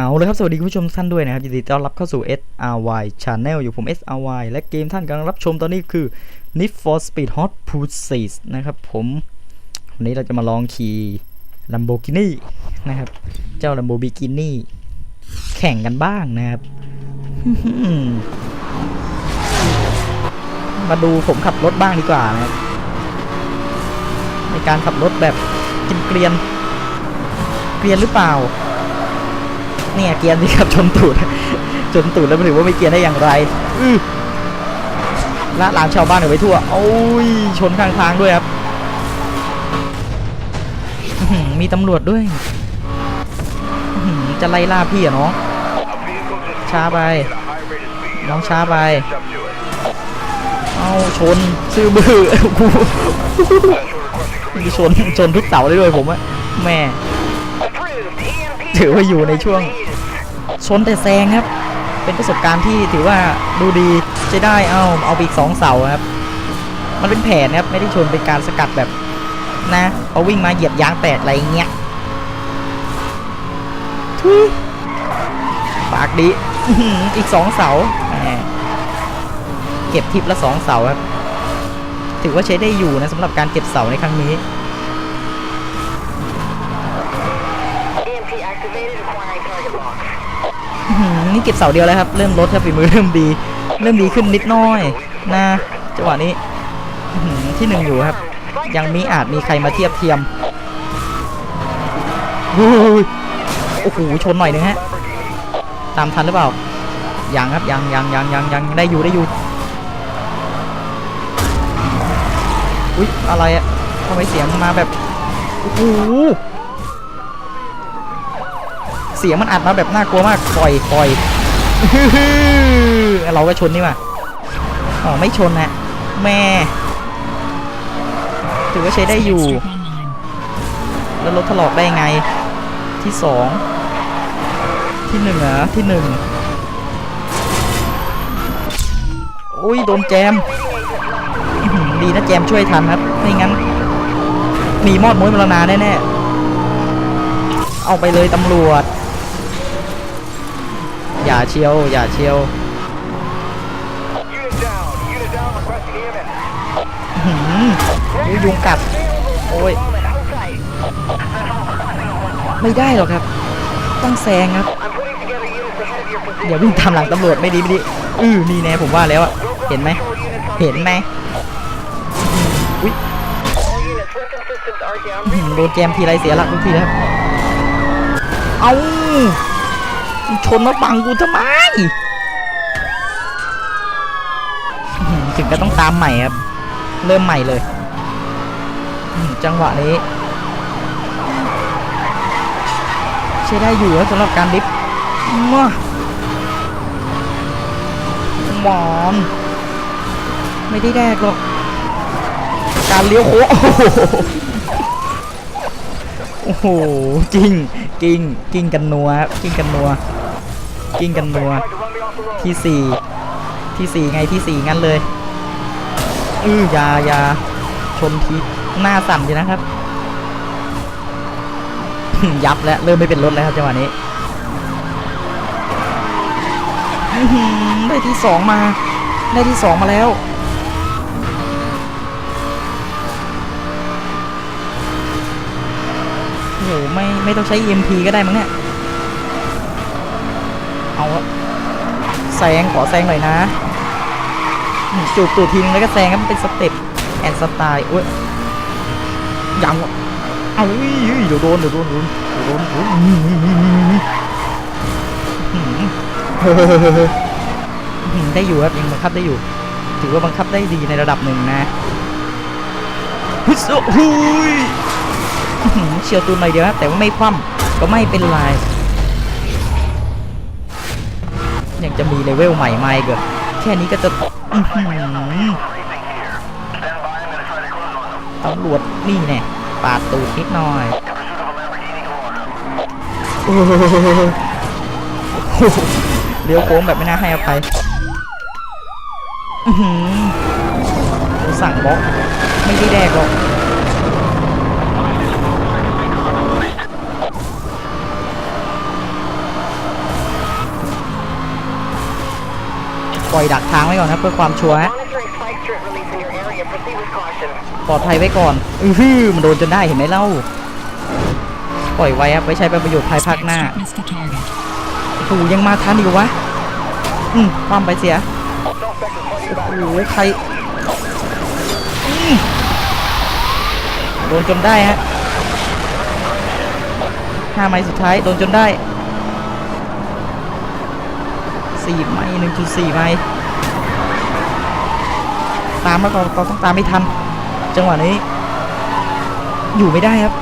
เอาเลยครับ สวัสดีคุณผู้ชมท่านด้วยนะครับยินดีต้อนรับเข้าสู่ SRY Channel อยู่ผม SRY และเกมท่านกำลังรับชมตอนนี้คือ Need for Speed Hot Pursuit นะครับผมวันนี้เราจะมาลองขี่ Lamborghini นะครับ เจ้า Lamborghini แข่งกันบ้างนะครับ มาดูผมขับรถบ้างดีกว่านะครับ ในการขับรถแบบกินเกรียน เกรียนหรือเปล่า เนี่ยเกียร์สิครับชนตูด ชนตูดแล้วไม่ถือว่าไม่เกียร์ได้อย่างไรอือละลานชาวบ้านเอาไว้ทั่ว โอ้ย ชนข้างทางด้วยครับ มีตำรวจด้วย จะไล่ล่าพี่อะน้อง ช้าไป น้องช้าไป เอาชน ซื้อบือกูมีชน ชนทุกเสาเลยด้วยผมอะแม่ ถือว่าอยู่ในช่วง ชนแต่แซงครับ เป็นประสบการณ์ที่ถือว่าดูดีใช้ได้เอาเอาอีกสองเสาครับ มันเป็นแผนครับไม่ได้ชนเป็นการสกัดแบบนะพอวิ่งมาเหยียบยางแตกอะไรเงี้ยทุยปากดีอีกสองเสาเก็บทิปละสองเสาครับถือว่าใช้ได้อยู่นะสำหรับการเก็บเสาในครั้งนี้ นี่เก็บเสาเดียวแล้วครับ เริ่มลดครับฝีมือเริ่มดี เริ่มดีขึ้นนิดน้อยนะจังหวะนี้ที่หนึ่งอยู่ครับ ยังมีอาจมีใครมาเทียบเทียมโอ้โหชนหน่อยหนึงฮะ ตามทันหรือเปล่า ยังครับยังยังยังยังยังได้อยู่ได้อยู่ อุ๊ยอะไรอะทำไมเสียงมันมาแบบ โอ้โห เสียงมันอัดมาแบบน่ากลัวมากปล่อยปล่อยเราก็ชนนี่มาอ๋อไม่ชนนะแม่ถือว่าใช้ได้อยู่ แล้วรถถลอกได้ไง ที่สองที่หนึ่งเหรอที่หนึ่งอุ้ยโดนแจม ดีนะแจมช่วยทันครับไม่งั้น มีมอดมุ้ยมรณาแน่ๆเอาไปเลยตำรวจ อย่าเชียว อย่าเชียวนี่ยุงกัด โอ้ย ไม่ได้หรอกครับ ต้องแซงครับ เดี๋ยววิ่งตามหลังตำรวจไม่ดีไม่ดีอือนี่แน่ผมว่าแล้วอะเห็นไหม เห็นไหมอุ้ยโดนแจมทีไรเสียหลักทุกทีแล้วเอา ชนมาบังกูทำไมถึงก็ต้องตามใหม่ครับ เริ่มใหม่เลย จังหวะนี้ใช้ได้อยู่สำหรับการดิฟมาหมอนไม่ได้แดกหรอก การเลี้ยวโค้งโอ้โหโอ้โหกิ้งกิ้งกิ้งกันนัวครับกิ้งกันนัว กิ้งกันนัวที่สี่ที่สี่ไงที่สี่งั้นเลยอืออยายาชนทีหน้าสั่นอยู่นะครับ ยับแล้วเริ่มไม่เป็นรถแล้วครับจังหวะนี้ได้ที่สองมา ได้ที่สองมาแล้วโอ้โหไม่ไม่ต้องใช้ EMP ก็ได้มั้งเนี่ย เอาอะแซงขอแซงหน่อยนะจูบตูดทีนึงแล้วก็แซงครับมันเป็นสเต็ปแอนสไตล์โอ้ยยังวะเอาอุ้ยอยเดี๋ยวโดนเดี๋ยวโดนเดี๋ยวโดนเดี๋ยวโดนอุ้ยได้อยู่ครับยังบังคับได้อยู่ ถือว่าบังคับได้ดีในระดับหนึ่งนะฮึสหุยอื้อหือเฉียวตูนหน่อยเดียวครับแต่ว่าไม่คว่ำก็ไม่เป็นไร ยังจะมีเลเวลใหม่มาอีกเหรอแค่นี้ก็จะตำรวจนี่แน่ปาดตูดนิดหน่อยเลี้ยวโค้งแบบไม่น่าให้อภัยอือหือสั่งบล็อกไม่ได้แดกหรอก ปล่อยดักทางไว้ก่อนครับเพื่อความชัวร์ฮะปลอดภัยไว้ก่อน อือฮือมันโดนจนได้เห็นไหมเล่า ปล่อยไว้ครับไว้ใช้เป็นประโยชน์ภายภาคหน้า Miss the target. โหยังมาทันอีกวะ อืมความไปเสีย โอ้โหใครโดนจนได้ฮะห้าไม้สุดท้ายโดนจนได้ สี่ไม้หนึ่งจุดสี่ไม้ตามแล้วก็เราต้องตามไม่ทัน จังหวะนี้ อยู่ไม่ได้ครับ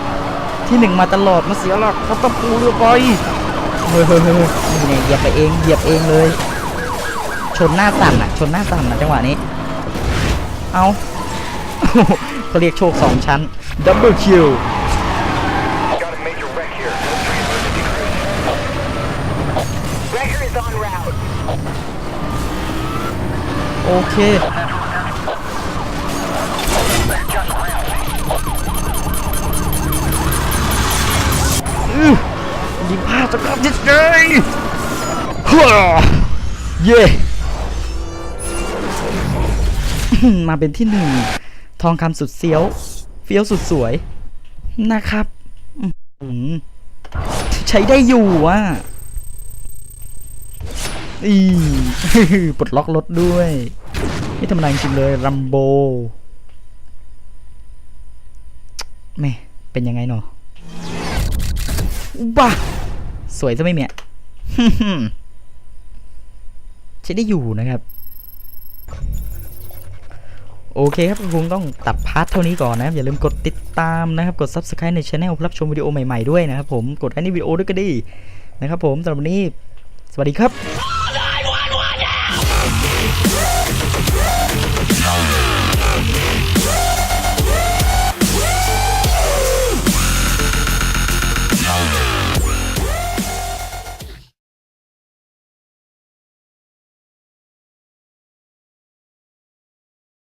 ที่หนึ่งมาตลอดมาเสียหลักเขาต้องปูเรือไปเฮ้ยเฮ้ยเฮ้ยนี่ไงเหยียบไปเองเหยียบเองเลย ชนหน้าสั่นอะชนหน้าสั่นอะจังหวะนี้ เอาเขาเรียกโชคสองชั้นดับเบิลคิว เค อื้อยิงพลาดจะกลับยิงเลยฮ่าเย่มาเป็นที่หนึ่ง ทองคำสุดเสียว เฟี้ยวสุดสวย นะครับใช้ได้อยู่อะอีปลดล็อกรถด้วย ไม่ธรรมดาจริงเลยรัมโบแม่เป็นยังไงเนาะบ้าสวยซะไม่เมียใช้ได้อยู่นะครับ โอเคครับคงต้องตัดพาร์ทเท่านี้ก่อนนะครับ อย่าลืมกดติดตามนะครับ กด subscribe ในช anel รับชมวิดีโอใหม่ ๆ ด้วยนะครับผม กดไลค์ในวิดีโอด้วยก็ดีนะครับผมสำหรับวันนี้ สวัสดีครับ